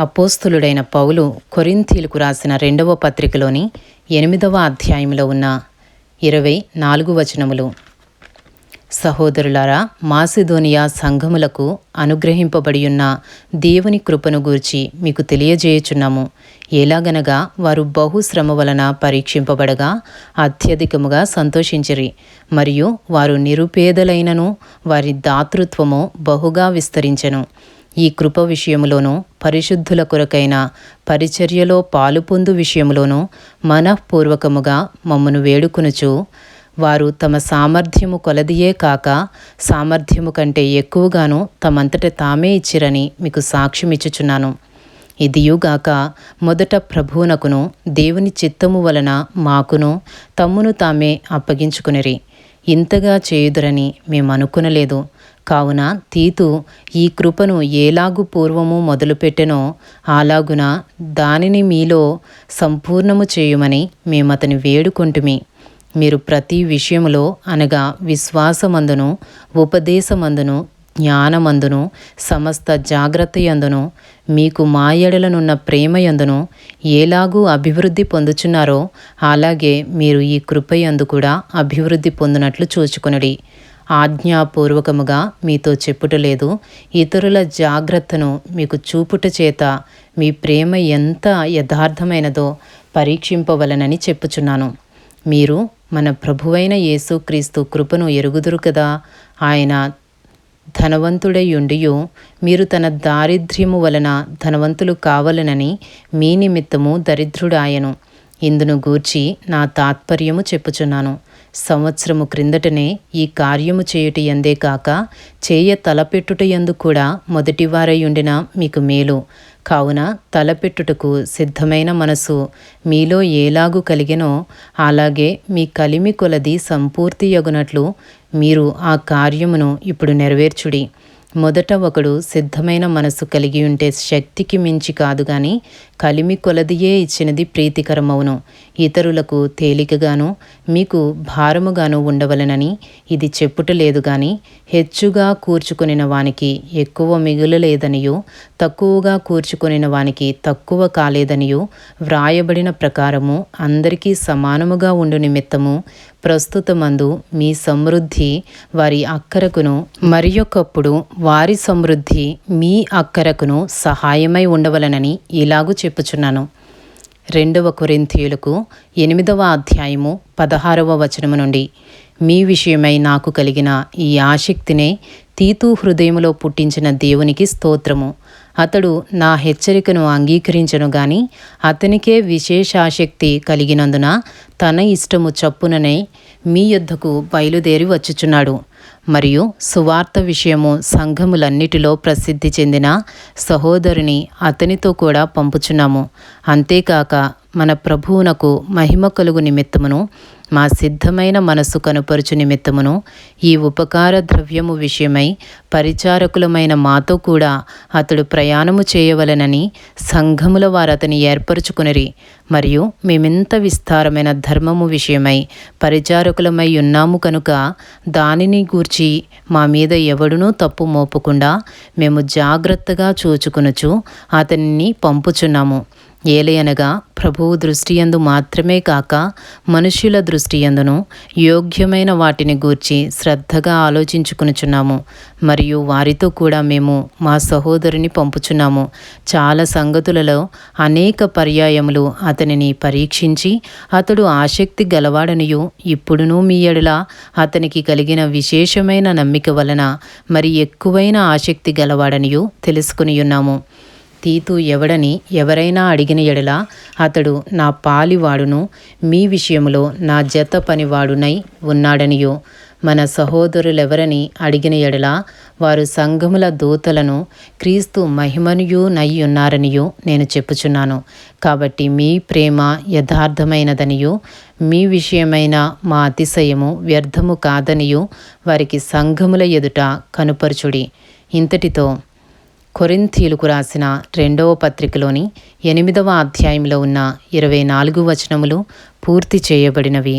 అపోస్తులుడైన పౌలు కొరింథీలకు రాసిన రెండవ పత్రికలోని ఎనిమిదవ అధ్యాయంలో ఉన్న ఇరవై నాలుగు వచనములు. సహోదరులారా మాసిధోనియా సంఘములకు అనుగ్రహింపబడి ఉన్న దేవుని కృపను గూర్చి మీకు తెలియజేయుచున్నాము. ఎలాగనగా వారు బహుశ్రమ వలన పరీక్షింపబడగా అత్యధికముగా సంతోషించిరి. మరియు వారు నిరుపేదలైనను వారి దాతృత్వము బహుగా విస్తరించెను. ఈ కృప విషయములోనూ పరిశుద్ధుల కొరకైన పరిచర్యలో పాలుపొందు విషయములోనూ మనఃపూర్వకముగా మమ్మను వేడుకొనుచు వారు తమ సామర్థ్యము కొలదియే కాక సామర్థ్యము కంటే ఎక్కువగాను తమంతట తామే ఇచ్చిరని మీకు సాక్ష్యమిచ్చుచున్నాను. ఇదియుగాక మొదట ప్రభువునకును దేవుని చిత్తము వలన మాకును తమ్మును తామే అప్పగించుకునిరి. ఇంతగా చేయుదురని మేము అనుకునలేదు కావున తీతు ఈ కృపను ఏలాగు పూర్వము మొదలుపెట్టెనో అలాగున దానిని మీలో సంపూర్ణము చేయుమని మేమతని వేడుకొంటుమి. మీరు ప్రతి విషయములో అనగా విశ్వాసమందును ఉపదేశమందును జ్ఞానమందును సమస్త జాగ్రత్తయందును మీకు మా ఎడలనున్న ప్రేమయందును ఏలాగూ అభివృద్ధి పొందుచున్నారో అలాగే మీరు ఈ కృపయందు కూడా అభివృద్ధి పొందినట్లు చూచుకొనడి. ఆజ్ఞాపూర్వకముగా మీతో చెప్పుటలేదు. ఇతరుల జాగ్రత్తను మీకు చూపుట చేత మీ ప్రేమ ఎంత యథార్థమైనదో పరీక్షింపవలనని చెప్పుచున్నాను. మీరు మన ప్రభువైన యేసుక్రీస్తు కృపను ఎరుగుదురు కదా. ఆయన ధనవంతుడై ఉండియు మీరు తన దారిద్ర్యము వలన ధనవంతులు కావలనని మీ నిమిత్తము దరిద్రుడాయను. ఇందును గూర్చి నా తాత్పర్యము చెప్పుచున్నాను. సంవత్సరము క్రిందటనే ఈ కార్యము చేయుట ఎందే కాక చేయ తలపెట్టుట ఎందు కూడా మొదటివారై ఉండిన మీకు మేలు. కావున తలపెట్టుటకు సిద్ధమైన మనసు మీలో ఏలాగు కలిగినో అలాగే మీ కలిమి కొలది సంపూర్తియగునట్లు మీరు ఆ కార్యమును ఇప్పుడు నెరవేర్చుడి. మొదట ఒకడు సిద్ధమైన మనసు కలిగి ఉంటే శక్తికి మించి కాదు గాని కలిమి కొలదియే ఇచ్చినది ప్రీతికరమవును. ఇతరులకు తేలికగాను మీకు భారముగాను ఉండవలనని ఇది చెప్పుట లేదు గాని హెచ్చుగా కూర్చుకునిన వానికి ఎక్కువ మిగులలేదనియు తక్కువగా కూర్చుకొనిన వానికి తక్కువ కాలేదనియు వ్రాయబడిన ప్రకారము అందరికీ సమానముగా ఉండు నిమిత్తము ప్రస్తుతమందు మీ సమృద్ధి వారి అక్కరకును మరియొకప్పుడు వారి సమృద్ధి మీ అక్కరకును సహాయమై ఉండవలనని ఇలాగూ చెప్పుచున్నాను. రెండవ కొరింథీయులకు ఎనిమిదవ అధ్యాయము పదహారవ వచనము నుండి మీ విషయమై నాకు కలిగిన ఈ ఆసక్తినే తీతు హృదయములో పుట్టించిన దేవునికి స్తోత్రము. అతడు నా హెచ్చరికను అంగీకరించను గాని అతనికే విశేషాశక్తి కలిగినందున తన ఇష్టము చప్పుననే మీ యొద్దకు బయలుదేరి వచ్చుచున్నాడు. మరియు సువార్త విషయము సంఘములన్నిటిలో ప్రసిద్ధి చెందిన సహోదరుని అతనితో కూడా పంపుచున్నాము. అంతేకాక మన ప్రభువునకు మహిమ కలుగు నిమిత్తమును మా సిద్ధమైన మనసు కనుపరుచు నిమిత్తమును ఈ ఉపకార ద్రవ్యము విషయమై పరిచారకులమైన మాతో కూడా అతడు ప్రయాణము చేయవలనని సంఘముల వారు అతని ఏర్పరచుకునిరి. మరియు మేమింత విస్తారమైన ధర్మము విషయమై పరిచారకులమై ఉన్నాము కనుక దానిని గూర్చి మా మీద ఎవడునూ తప్పు మోపకుండా మేము జాగ్రత్తగా చూచుకునుచు అతనిని పంపుచున్నాము. ఏలయనగా ప్రభువు దృష్టియందు మాత్రమే కాక మనుష్యుల దృష్టియందును యోగ్యమైన వాటిని గూర్చి శ్రద్ధగా ఆలోచించుకునుచున్నాము. మరియు వారితో కూడా మేము మా సహోదరుని పంపుచున్నాము. చాలా సంగతులలో అనేక పర్యాయములు అతనిని పరీక్షించి అతడు ఆసక్తి గలవాడనియు ఇప్పుడునూ మీ ఎడల అతనికి కలిగిన విశేషమైన నమ్మిక వలన మరి ఎక్కువైన ఆసక్తి గలవాడనియు తెలుసుకుని ఉన్నాము తీతు ఎవడని ఎవరైనా అడిగిన ఎడల అతడు నా పాలివాడును మీ విషయంలో నా జత పనివాడునై ఉన్నాడనియో. మన సహోదరులెవరని అడిగిన ఎడల వారు సంఘముల దూతలను క్రీస్తు మహిమనియు నై ఉన్నారనియో నేను చెప్పుచున్నాను. కాబట్టి మీ ప్రేమ యథార్థమైనదనియు. మీ విషయమైన మా అతిశయము వ్యర్థము కాదనియు. వారికి సంఘముల ఎదుట కనుపరుచుడి. ఇంతటితో కొరింథీలకు రాసిన రెండవ పత్రికలోని ఎనిమిదవ అధ్యాయంలో ఉన్న ఇరవై నాలుగు వచనములు పూర్తి చేయబడినవి.